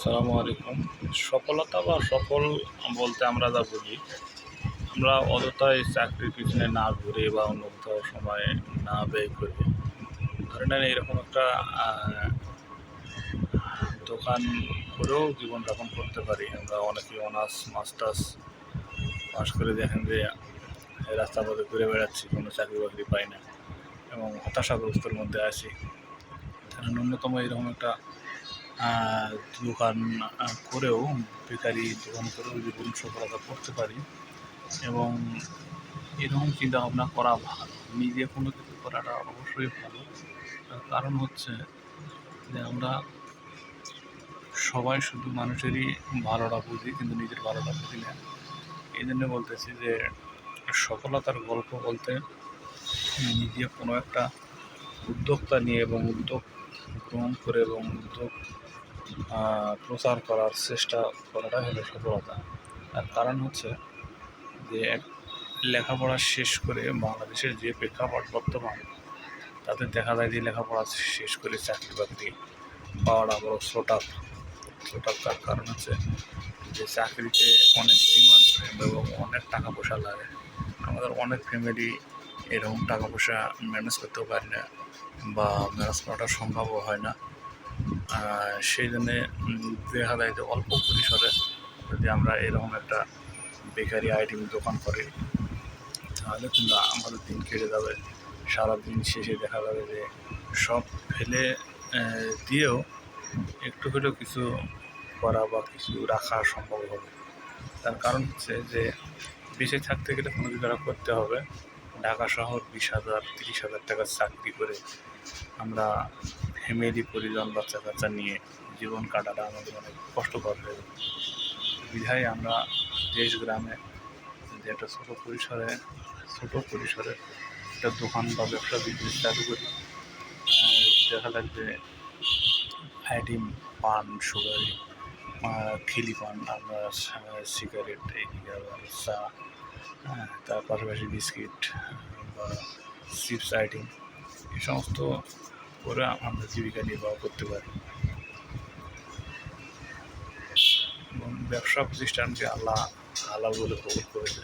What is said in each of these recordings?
আসসালামু আলাইকুম। সফলতা বা সফল বলতে আমরা যা বুঝি, আমরা অযথাই চাকরির পিছনে না ঘুরে বা অন্য কোথাও সময় না ব্যয় করে। ধরে নেন এরকম একটা দোকান করেও জীবনযাপন করতে পারি। আমরা অনেকে অনার্স, মাস্টার্স পাশ করে দেখেন যে রাস্তা পথে ঘুরে বেড়াচ্ছি, কোনো চাকরি বাকরি পাই না এবং হতাশাগ্রস্তর মধ্যে আসি ন্যূনতম এরকম একটা দোকান করেও বেকারি দোকান করেও জীবন সফলতা করতে পারি এবং এরকম চিন্তা ভাবনা করা ভালো। নিজে কোনো কিছু করাটা অবশ্যই ভালো। কারণ হচ্ছে যে আমরা সবাই শুধু মানুষেরই ভালোটা বুঝি, কিন্তু নিজের ভালোটা বুঝি না। এই জন্য বলতেছি যে সফলতার গল্প বলতে নিজে কোনো একটা উদ্যোক্তা নিয়ে এবং উদ্যোগ গ্রহণ করে এবং উদ্যোগ প্রচার করার চেষ্টা করাটা হলো সফলতা। তার কারণ হচ্ছে যে, এক লেখাপড়া শেষ করে বাংলাদেশের যে প্রেক্ষাপট বর্তমান, তাতে দেখা যায় যে, লেখাপড়া শেষ করে চাকরি বাকরি পাওয়াটা বড় ছোটাপ ছোটাপ তার কারণ হচ্ছে যে, চাকরিতে অনেক ডিমান্ড এবং অনেক টাকা পয়সা লাগে। আমাদের অনেক ফ্যামিলি এরকম টাকা পয়সা ম্যানেজ করতেও পারি না বা ম্যানেজ করাটা সম্ভবও হয় না। সেই জন্যে দেখা যায় যে অল্প পরিসরে যদি আমরা এরকম একটা বেকারি আইটেম দোকান করি, তাহলে কিন্তু আমাদের দিন কেটে যাবে। সারাদিন শেষে দেখা যাবে যে সব ফেলে দিয়েও একটু হলেও কিছু করা বা কিছু রাখা সম্ভব হবে। তার কারণ হচ্ছে যে, বেঁচে থাকতে গেলে কোনো কিছু করতে হবে। ঢাকা শহর বিশ হাজার, তিরিশ হাজার টাকার চাকরি করে আমরা ফ্যামিলি পরিজন বাচ্চা কাচ্চা নিয়ে জীবন কাটাটা আমাদের অনেক কষ্টকর হয়ে যাবে বিধায় আমরা দেশ গ্রামে যে একটা ছোটো পরিসরে ছোটো পরিসরে একটা দোকান বা ব্যবসা বিজনেস চালু করি দেখা লাগবে আইডিম পান সুগারি খিলি পান আমরা সিগারেট আবার চা হ্যাঁ, তার পাশাপাশি বিস্কিট বা চিপস আইটেম এই সমস্ত করে আমরা জীবিকা নির্বাহ করতে পারি। এবং ব্যবসা প্রতিষ্ঠানকে আল্লাহ হালাল বলে কবুল করেছে।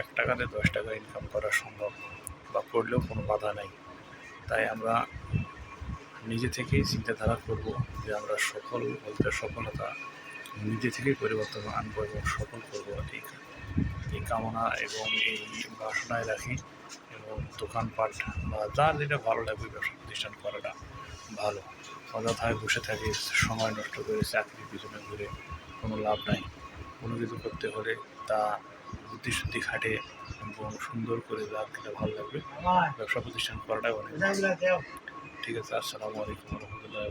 এক টাকাতে দশ টাকা ইনকাম করা সম্ভব বা করলেও কোনো বাধা নেই। তাই আমরা নিজে থেকেই চিন্তাধারা করব যে আমরা সফল বলতে সফলতা নিজে থেকেই পরিবর্তন আনব এবং সফল করব এই এই কামনা এবং এই বাসনায় রাখি। দোকানপাট, বা যার যেটা ভালো লাগবে ব্যবসা প্রতিষ্ঠান করাটা ভালো। অযথায় বসে থাকি সময় নষ্ট করে চাকরির পিছনে ঘুরে কোনো লাভ নাই। কোনো কিছু করতে হলে তা বুদ্ধিশুদ্ধি খাটে এবং সুন্দর করে যার যেটা ভালো লাগবে ব্যবসা প্রতিষ্ঠান করাটাই অনেক। ঠিক আছে, আসসালামু আলাইকুম রহমতুল্লাহ